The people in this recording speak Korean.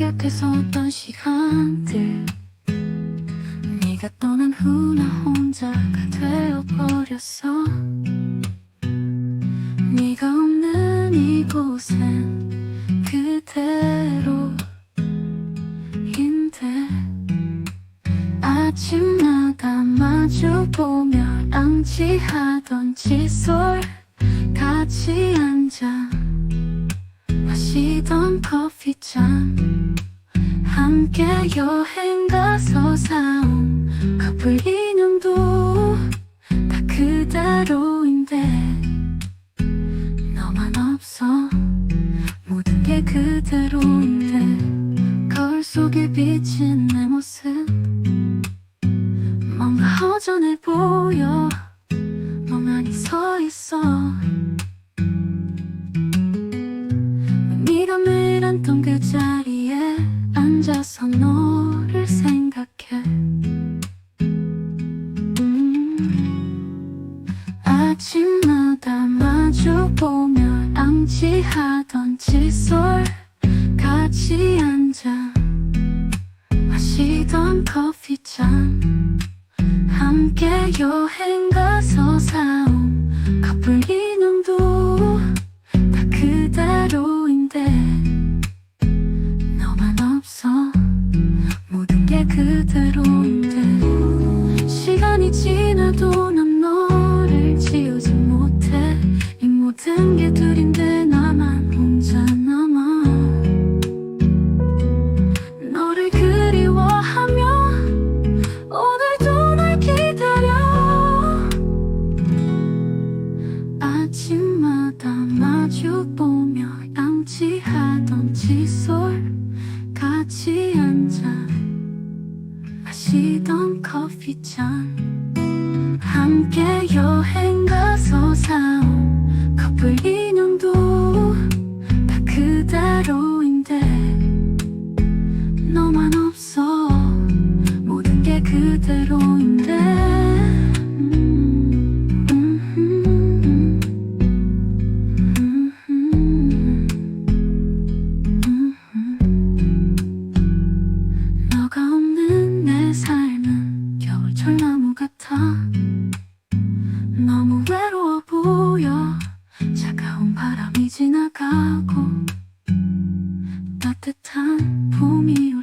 행복했었던 시간들 네가 떠난 후 나 혼자가 되어버렸어. 네가 없는 이곳엔 그대로 인데 아침마다 마주보며 랑치하던 칫솔 같이 앉아 마시던 커피잔 함께 여행 가서 사온 커플 인형도 다 그대로인데 너만 없어. 모든 게 그대로인데 거울 속에 비친 내 모습 뭔가 허전해 보여. 멍하니 서 있어. 네가 매일 앉던 그 자리에 앉아서 너를 생각해. 음, 아침마다 마주보며 랑치하던 칫솔 같이 앉아 마시던 커피잔 함께 여행 가서 그대로인데 시간이 지나도 마시던 커피잔 함께 여행 너무 외로워 보여. 차가운 바람이 지나가고 따뜻한 봄이 올